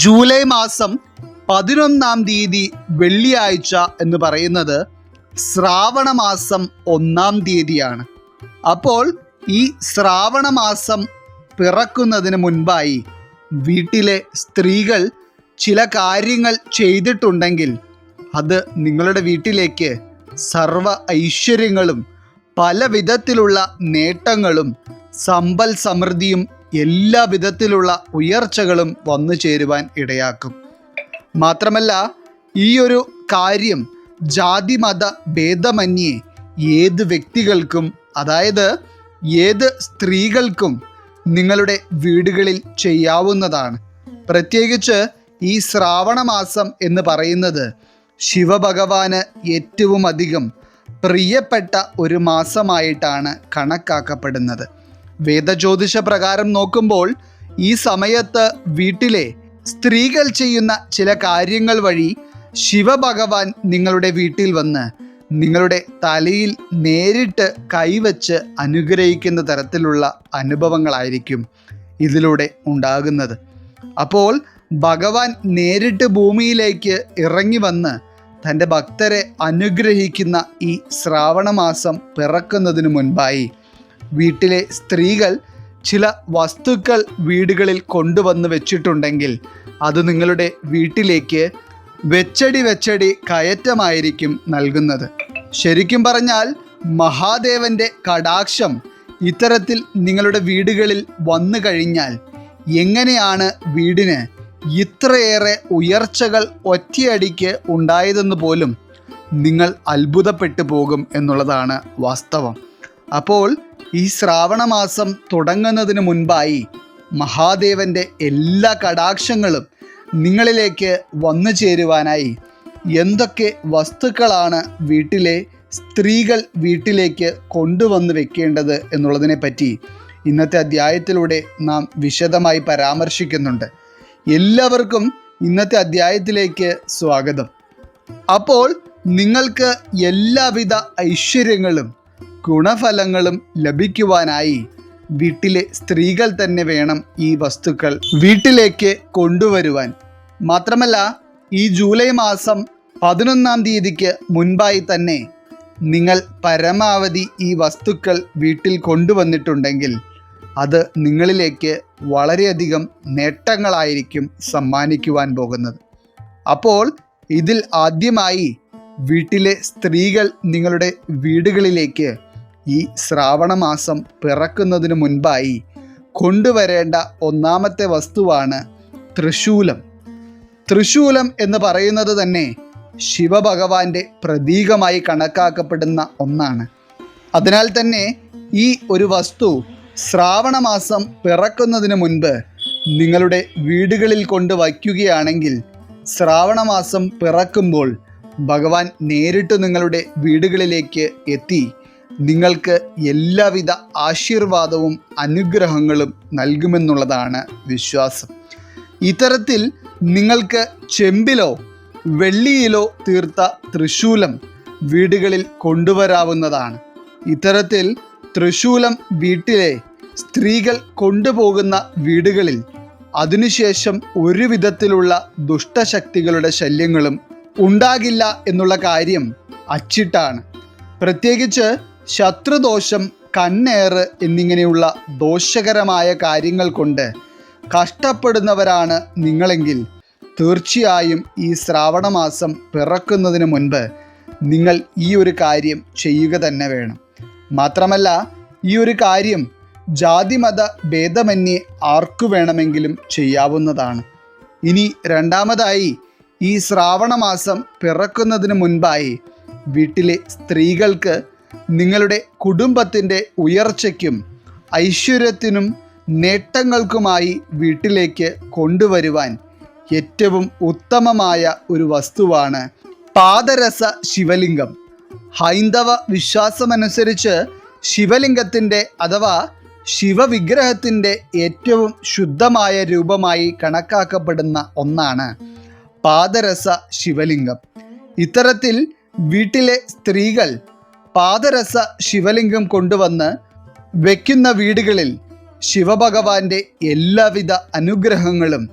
July മാസം പതിനൊന്നാം തീയതി വെള്ളിയാഴ്ച എന്ന് പറയുന്നത് ശ്രാവണ മാസം ഒന്നാം തീയതിയാണ്. അപ്പോൾ ഈ ശ്രാവണ മാസം പിറക്കുന്നതിന് മുൻപായി വീട്ടിലെ സ്ത്രീകൾ ചില കാര്യങ്ങൾ ചെയ്തിട്ടുണ്ടെങ്കിൽ അത് നിങ്ങളുടെ വീട്ടിലേക്ക് സർവ ഐശ്വര്യങ്ങളും പല വിധത്തിലുള്ള നേട്ടങ്ങളും സമ്പൽ സമൃദ്ധിയും എല്ലാ വിധത്തിലുള്ള ഉയർച്ചകളും വന്നു ചേരുവാൻ ഇടയാക്കും. മാത്രമല്ല ഈ ഒരു കാര്യം ജാതി മത ഭേദമന്യേ ഏത് വ്യക്തികൾക്കും അതായത് ഏത് സ്ത്രീകൾക്കും നിങ്ങളുടെ വീടുകളിൽ ചെയ്യാവുന്നതാണ്. പ്രത്യേകിച്ച് ഈ ശ്രാവണ മാസം എന്ന് പറയുന്നത് ശിവഭഗവാന് ഏറ്റവും അധികം പ്രിയപ്പെട്ട ഒരു മാസമായിട്ടാണ് കണക്കാക്കപ്പെടുന്നത്. വേദജ്യോതിഷ പ്രകാരം നോക്കുമ്പോൾ ഈ സമയത്ത് വീട്ടിലെ സ്ത്രീകൾ ചെയ്യുന്ന ചില കാര്യങ്ങൾ വഴി ശിവഭഗവാൻ നിങ്ങളുടെ വീട്ടിൽ വന്ന് നിങ്ങളുടെ തലയിൽ നേരിട്ട് കൈവച്ച് അനുഗ്രഹിക്കുന്ന തരത്തിലുള്ള അനുഭവങ്ങളായിരിക്കും ഇതിലൂടെ ഉണ്ടാകുന്നത്. അപ്പോൾ ഭഗവാൻ നേരിട്ട് ഭൂമിയിലേക്ക് ഇറങ്ങി വന്ന് തന്റെ ഭക്തരെ അനുഗ്രഹിക്കുന്ന ഈ ശ്രാവണമാസം പിറക്കുന്നതിന് മുൻപായി വീട്ടിലെ സ്ത്രീകൾ ചില വസ്തുക്കൾ വീടുകളിൽ കൊണ്ടുവന്ന് വെച്ചിട്ടുണ്ടെങ്കിൽ അത് നിങ്ങളുടെ വീട്ടിലേക്ക് വെച്ചടി വെച്ചടി കയറ്റമായിരിക്കും നൽകുന്നത്. ശരിക്കും പറഞ്ഞാൽ മഹാദേവന്റെ കടാക്ഷം ഇത്തരത്തിൽ നിങ്ങളുടെ വീടുകളിൽ വന്നു കഴിഞ്ഞാൽ എങ്ങനെയാണ് വീടിന് ഇത്രയേറെ ഉയർച്ചകൾ ഒറ്റയടിക്ക് ഉണ്ടായതെന്ന് പോലും നിങ്ങൾ അത്ഭുതപ്പെട്ടു പോകും എന്നുള്ളതാണ് വാസ്തവം. അപ്പോൾ ഈ ശ്രാവണ മാസം തുടങ്ങുന്നതിന് മുൻപായി മഹാദേവന്റെ എല്ലാ കടാക്ഷങ്ങളും നിങ്ങളിലേക്ക് വന്നു ചേരുവാനായി. എന്തൊക്കെ വസ്തുക്കളാണ് വീട്ടിലെ സ്ത്രീകൾ വീട്ടിലേക്ക് കൊണ്ടുവന്ന് വെക്കേണ്ടത് എന്നുള്ളതിനെ പറ്റി ഇന്നത്തെ അധ്യായത്തിലൂടെ നാം വിശദമായി പരാമർശിക്കുന്നുണ്ട്. എല്ലാവർക്കും ഇന്നത്തെ അധ്യായത്തിലേക്ക് സ്വാഗതം. അപ്പോൾ നിങ്ങൾക്ക് എല്ലാവിധ ഐശ്വര്യങ്ങളും ഗുണഫലങ്ങളും ലഭിക്കുവാനായി വീട്ടിലെ സ്ത്രീകൾ തന്നെ വേണം ഈ വസ്തുക്കൾ വീട്ടിലേക്ക് കൊണ്ടുവരുവാൻ. മാത്രമല്ല ഈ ജൂലൈ മാസം പതിനൊന്നാം തീയതിക്ക് മുൻപായി തന്നെ നിങ്ങൾ പരമാവധി ഈ വസ്തുക്കൾ വീട്ടിൽ കൊണ്ടുവന്നിട്ടുണ്ടെങ്കിൽ അത് നിങ്ങളിലേക്ക് വളരെയധികം നേട്ടങ്ങളായിരിക്കും സമ്മാനിക്കുവാൻ പോകുന്നത്. അപ്പോൾ ഇതിൽ ആദ്യമായി വീട്ടിലെ സ്ത്രീകൾ നിങ്ങളുടെ വീടുകളിലേക്ക് ഈ ശ്രാവണ മാസം പിറക്കുന്നതിന് മുൻപായി കൊണ്ടുവരേണ്ട ഒന്നാമത്തെ വസ്തുവാണ് തൃശൂലം. തൃശൂലം എന്ന് പറയുന്നത് തന്നെ ശിവഭഗവാന്റെ പ്രതീകമായി കണക്കാക്കപ്പെടുന്ന ഒന്നാണ്. അതിനാൽ തന്നെ ഈ ഒരു വസ്തു ശ്രാവണ മാസം പിറക്കുന്നതിന് മുൻപ് നിങ്ങളുടെ വീടുകളിൽ കൊണ്ട് വയ്ക്കുകയാണെങ്കിൽ ശ്രാവണ മാസം പിറക്കുമ്പോൾ ഭഗവാൻ നേരിട്ട് നിങ്ങളുടെ വീടുകളിലേക്ക് എത്തി നിങ്ങൾക്ക് എല്ലാവിധ ആശീർവാദവും അനുഗ്രഹങ്ങളും നൽകുമെന്നുള്ളതാണ് വിശ്വാസം. ഇത്തരത്തിൽ നിങ്ങൾക്ക് ചെമ്പിലോ വെള്ളിയിലോ തീർത്ത തൃശൂലം വീടുകളിൽ കൊണ്ടുവരാവുന്നതാണ്. ഇത്തരത്തിൽ തൃശൂലം വീട്ടിലെ സ്ത്രീകൾ കൊണ്ടുപോകുന്ന വീടുകളിൽ അതിനുശേഷം ഒരു വിധത്തിലുള്ള ദുഷ്ടശക്തികളുടെ ശല്യങ്ങളും ഉണ്ടാകില്ല എന്നുള്ള കാര്യം അച്ചിട്ടാണ്. പ്രത്യേകിച്ച് ശത്രുദോഷം കണ്ണേറ് എന്നിങ്ങനെയുള്ള ദോഷകരമായ കാര്യങ്ങൾ കൊണ്ട് കഷ്ടപ്പെടുന്നവരാണ് നിങ്ങളെങ്കിൽ. തീർച്ചയായും ഈ ശ്രാവണ മാസം പിറക്കുന്നതിന് മുൻപ് നിങ്ങൾ ഈ ഒരു കാര്യം ചെയ്യുക തന്നെ വേണം. മാത്രമല്ല ഈ ഒരു കാര്യം ജാതിമത ഭേദമന്യേ ആർക്കു വേണമെങ്കിലും ചെയ്യാവുന്നതാണ്. ഇനി രണ്ടാമതായി ഈ ശ്രാവണ മാസം പിറക്കുന്നതിന് മുൻപായി വീട്ടിലെ സ്ത്രീകൾക്ക് നിങ്ങളുടെ കുടുംബത്തിന്റെ ഉയർച്ചയ്ക്കും ഐശ്വര്യത്തിനും നേട്ടങ്ങൾക്കുമായി വീട്ടിലേക്ക് കൊണ്ടുവരുവാൻ ഏറ്റവും ഉത്തമമായ ഒരു വസ്തുവാണ് പാദരസ ശിവലിംഗം. ഹൈന്ദവ വിശ്വാസമനുസരിച്ച് ശിവലിംഗത്തിന്റെ അഥവാ ശിവവിഗ്രഹത്തിന്റെ ഏറ്റവും ശുദ്ധമായ രൂപമായി കണക്കാക്കപ്പെടുന്ന ഒന്നാണ് പാദരസ ശിവലിംഗം. ഇത്തരത്തിൽ വീട്ടിലെ സ്ത്രീകൾ പാദരസ ശിവലിംഗം കൊണ്ടുവന്ന് വയ്ക്കുന്ന വീടുകളിൽ ശിവഭഗവാന്റെ എല്ലാവിധ അനുഗ്രഹങ്ങളും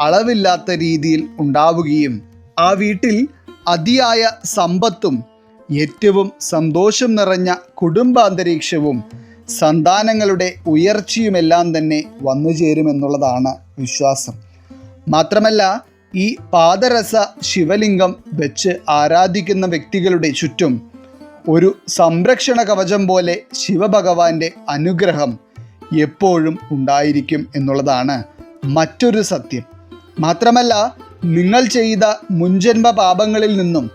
അളവില്ലാത്ത രീതിയിൽ ഉണ്ടാവുകയും ആ വീട്ടിൽ അതിയായ സമ്പത്തും ഏറ്റവും സന്തോഷം നിറഞ്ഞ കുടുംബാന്തരീക്ഷവും സന്താനങ്ങളുടെ ഉയർച്ചയുമെല്ലാം തന്നെ വന്നു ചേരുമെന്നുള്ളതാണ് വിശ്വാസം. മാത്രമല്ല ഈ പാദരസ ശിവലിംഗം വെച്ച് ആരാധിക്കുന്ന വ്യക്തികളുടെ ചുറ്റും ഒരു സംരക്ഷണ കവചം പോലെ ശിവഭഗവാന്റെ അനുഗ്രഹം എപ്പോഴും ഉണ്ടായിരിക്കും എന്നുള്ളതാണ് മറ്റൊരു സത്യം. മാത്രമല്ല നിങ്ങൾ ചെയ്ത മുൻജന്മ പാപങ്ങളിൽ നിന്നും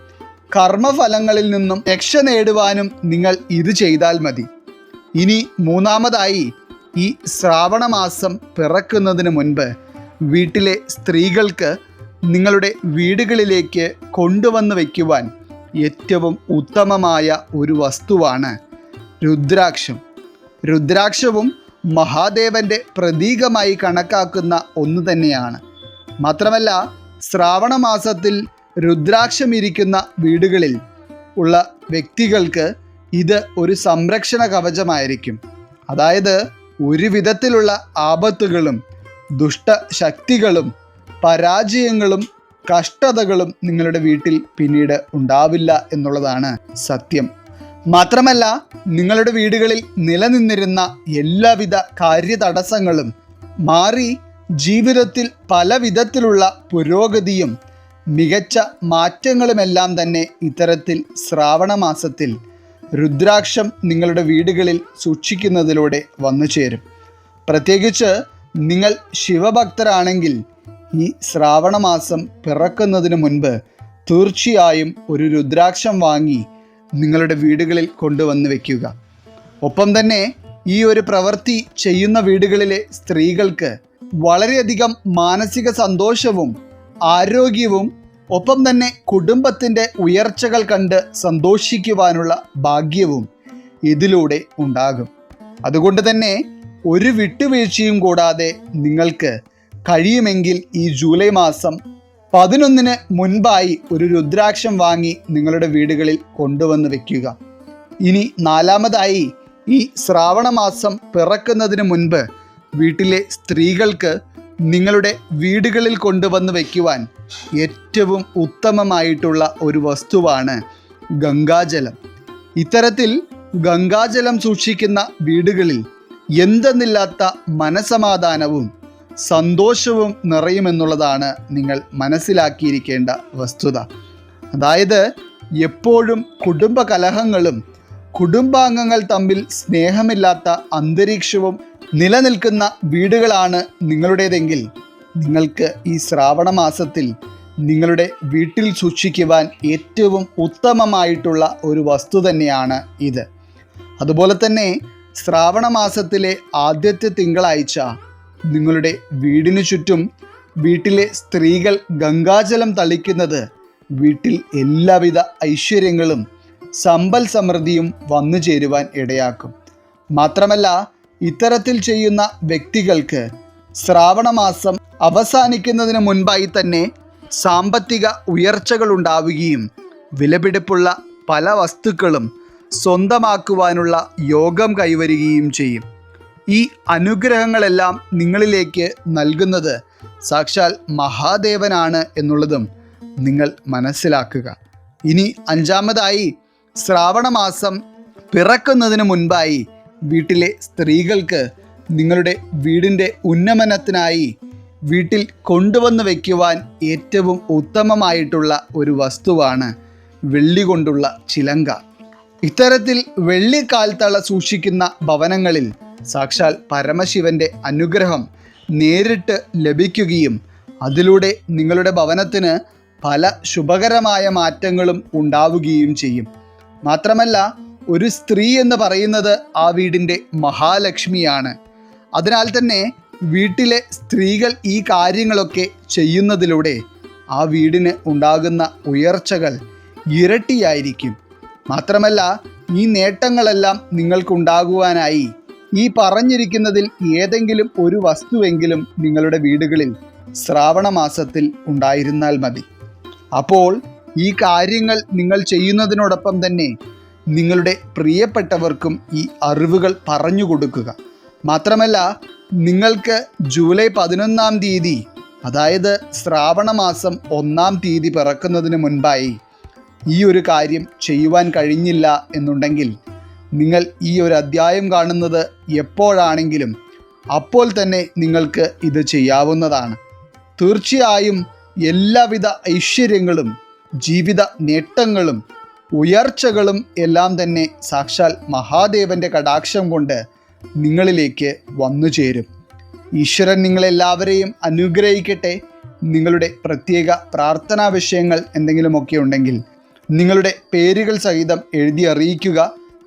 കർമ്മഫലങ്ങളിൽ നിന്നും രക്ഷ നേടുവാനും നിങ്ങൾ ഇത് ചെയ്താൽ മതി. ഇനി മൂന്നാമതായി ഈ ശ്രാവണമാസം പിറക്കുന്നതിന് മുൻപ് വീട്ടിലെ സ്ത്രീകൾക്ക് നിങ്ങളുടെ വീടുകളിലേക്ക് കൊണ്ടുവന്ന് വയ്ക്കുവാൻ ഏറ്റവും ഉത്തമമായ ഒരു വസ്തുവാണ് രുദ്രാക്ഷം. രുദ്രാക്ഷവും മഹാദേവന്റെ പ്രതീകമായി കണക്കാക്കുന്ന ഒന്ന് തന്നെയാണ്. മാത്രമല്ല ശ്രാവണ മാസത്തിൽ രുദ്രാക്ഷം ഇരിക്കുന്ന വീടുകളിൽ ഉള്ള വ്യക്തികൾക്ക് ഇത് ഒരു സംരക്ഷണ കവചമായിരിക്കും. അതായത് ഒരു വിധത്തിലുള്ള ആപത്തുകളും ദുഷ്ടശക്തികളും പരാജയങ്ങളും കഷ്ടതകളും നിങ്ങളുടെ വീട്ടിൽ പിന്നീട് ഉണ്ടാവില്ല എന്നുള്ളതാണ് സത്യം. മാത്രമല്ല നിങ്ങളുടെ വീടുകളിൽ നിലനിന്നിരുന്ന എല്ലാവിധ കാര്യതടസ്സങ്ങളും മാറി ജീവിതത്തിൽ പല വിധത്തിലുള്ള പുരോഗതിയും മികച്ച മാറ്റങ്ങളുമെല്ലാം തന്നെ ഇത്തരത്തിൽ ശ്രാവണ മാസത്തിൽ രുദ്രാക്ഷം നിങ്ങളുടെ വീടുകളിൽ സൂക്ഷിക്കുന്നതിലൂടെ വന്നു ചേരും പ്രത്യേകിച്ച് നിങ്ങൾ ശിവഭക്തരാണെങ്കിൽ ഈ ശ്രാവണ മാസം പിറക്കുന്നതിന് മുൻപ് തീർച്ചയായും ഒരു രുദ്രാക്ഷം വാങ്ങി നിങ്ങളുടെ വീടുകളിൽ കൊണ്ടുവന്ന് വയ്ക്കുക ഒപ്പം തന്നെ ഈ ഒരു പ്രവൃത്തി ചെയ്യുന്ന വീടുകളിലെ സ്ത്രീകൾക്ക് വളരെയധികം മാനസിക സന്തോഷവും ആരോഗ്യവും ഒപ്പം തന്നെ കുടുംബത്തിന്റെ ഉയർച്ചകൾ കണ്ട് സന്തോഷിക്കുവാനുള്ള ഭാഗ്യവും ഇതിലൂടെ ഉണ്ടാകും. അതുകൊണ്ട് തന്നെ ഒരു വിട്ടുവീഴ്ചയും കൂടാതെ നിങ്ങൾക്ക് കഴിയുമെങ്കിൽ ഈ ജൂലൈ മാസം പതിനൊന്നിന് മുൻപായി ഒരു രുദ്രാക്ഷം വാങ്ങി നിങ്ങളുടെ വീടുകളിൽ കൊണ്ടുവന്ന് വെക്കുക. ഇനി നാലാമതായി ഈ ശ്രാവണ മാസം പിറക്കുന്നതിന് മുൻപ് വീട്ടിലെ സ്ത്രീകൾക്ക് നിങ്ങളുടെ വീടുകളിൽ കൊണ്ടുവന്ന് വയ്ക്കുവാൻ ഏറ്റവും ഉത്തമമായിട്ടുള്ള ഒരു വസ്തുവാണ് ഗംഗാജലം. ഇത്തരത്തിൽ ഗംഗാജലം സൂക്ഷിക്കുന്ന വീടുകളിൽ എന്തെന്നില്ലാത്ത മനസമാധാനവും സന്തോഷവും നിറയുമെന്നുള്ളതാണ് നിങ്ങൾ മനസ്സിലാക്കിയിരിക്കേണ്ട വസ്തുത. അതായത് എപ്പോഴും കുടുംബ കലഹങ്ങളും കുടുംബാംഗങ്ങൾ തമ്മിൽ സ്നേഹമില്ലാത്ത അന്തരീക്ഷവും നിലനിൽക്കുന്ന വീടുകളാണ് നിങ്ങളുടേതെങ്കിൽ നിങ്ങൾക്ക് ഈ ശ്രാവണ മാസത്തിൽ നിങ്ങളുടെ വീട്ടിൽ സൂക്ഷിക്കുവാൻ ഏറ്റവും ഉത്തമമായിട്ടുള്ള ഒരു വസ്തു തന്നെയാണ് ഇത്. അതുപോലെ തന്നെ ശ്രാവണ മാസത്തിലെ ആദ്യത്തെ തിങ്കളാഴ്ച നിങ്ങളുടെ വീടിനു ചുറ്റും വീട്ടിലെ സ്ത്രീകൾ ഗംഗാജലം തളിക്കുന്നത് വീട്ടിൽ എല്ലാവിധ ഐശ്വര്യങ്ങളും സമ്പൽ സമൃദ്ധിയും വന്നു ചേരുവാൻ ഇടയാക്കും. മാത്രമല്ല ഇത്തരത്തിൽ ചെയ്യുന്ന വ്യക്തികൾക്ക് ശ്രാവണമാസം അവസാനിക്കുന്നതിന് മുൻപായി തന്നെ സാമ്പത്തിക ഉയർച്ചകൾ ഉണ്ടാവുകയും വിലപിടിപ്പുള്ള പല വസ്തുക്കളും സ്വന്തമാക്കുവാനുള്ള യോഗം കൈവരികയും ചെയ്യും. ഈ അനുഗ്രഹങ്ങളെല്ലാം നിങ്ങളിലേക്ക് നൽകുന്നത് സാക്ഷാൽ മഹാദേവനാണ് എന്നുള്ളതും നിങ്ങൾ മനസ്സിലാക്കുക. ഇനി അഞ്ചാമതായി ശ്രാവണമാസം പിറക്കുന്നതിന് മുൻപായി വീട്ടിലെ സ്ത്രീകൾക്ക് നിങ്ങളുടെ വീടിന്റെ ഉന്നമനത്തിനായി വീട്ടിൽ കൊണ്ടുവന്ന് വയ്ക്കുവാൻ ഏറ്റവും ഉത്തമമായിട്ടുള്ള ഒരു വസ്തുവാണ് വെള്ളി കൊണ്ടുള്ള ചിലങ്ക. ഇത്തരത്തിൽ വെള്ളിക്കാൽത്തള സൂക്ഷിക്കുന്ന ഭവനങ്ങളിൽ സാക്ഷാൽ പരമശിവന്റെ അനുഗ്രഹം നേരിട്ട് ലഭിക്കുകയും അതിലൂടെ നിങ്ങളുടെ ഭവനത്തിന് പല ശുഭകരമായ മാറ്റങ്ങളും ഉണ്ടാവുകയും ചെയ്യും. മാത്രമല്ല ഒരു സ്ത്രീ എന്ന് പറയുന്നത് ആ വീടിന്റെ മഹാലക്ഷ്മിയാണ്. അതിനാൽ തന്നെ വീട്ടിലെ സ്ത്രീകൾ ഈ കാര്യങ്ങളൊക്കെ ചെയ്യുന്നതിലൂടെ ആ വീടിന് ഉണ്ടാകുന്ന ഉയർച്ചകൾ ഇരട്ടിയായിരിക്കും. മാത്രമല്ല ഈ നേട്ടങ്ങളെല്ലാം നിങ്ങൾക്കുണ്ടാകുവാനായി ഈ പറഞ്ഞിരിക്കുന്നതിൽ ഏതെങ്കിലും ഒരു വസ്തുവെങ്കിലും നിങ്ങളുടെ വീടുകളിൽ ശ്രാവണ മാസത്തിൽ ഉണ്ടായിരുന്നാൽ മതി. അപ്പോൾ ഈ കാര്യങ്ങൾ നിങ്ങൾ ചെയ്യുന്നതിനോടൊപ്പം തന്നെ നിങ്ങളുടെ പ്രിയപ്പെട്ടവർക്കും ഈ അറിവുകൾ പറഞ്ഞു കൊടുക്കുക. മാത്രമല്ല നിങ്ങൾക്ക് ജൂലൈ പതിനൊന്നാം തീയതി അതായത് ശ്രാവണ മാസം ഒന്നാം തീയതി പിറക്കുന്നതിന് മുൻപായി ഈ ഒരു കാര്യം ചെയ്യുവാൻ കഴിഞ്ഞില്ല എന്നുണ്ടെങ്കിൽ നിങ്ങൾ ഈ ഒരു അധ്യായം കാണുന്നത് എപ്പോഴാണെങ്കിലും അപ്പോൾ തന്നെ നിങ്ങൾക്ക് ഇത് ചെയ്യാവുന്നതാണ്. തീർച്ചയായും എല്ലാവിധ ഐശ്വര്യങ്ങളും ജീവിത നേട്ടങ്ങളും ഉയർച്ചകളും എല്ലാം തന്നെ സാക്ഷാൽ മഹാദേവന്റെ കടാക്ഷം കൊണ്ട് നിങ്ങളിലേക്ക് വന്നു ചേരും. ഈശ്വരൻ നിങ്ങളെല്ലാവരെയും അനുഗ്രഹിക്കട്ടെ. നിങ്ങളുടെ പ്രത്യേക പ്രാർത്ഥനാ വിഷയങ്ങൾ എന്തെങ്കിലുമൊക്കെ ഉണ്ടെങ്കിൽ നിങ്ങളുടെ പേരുകൾ സഹിതം എഴുതി അറിയിക്കുക.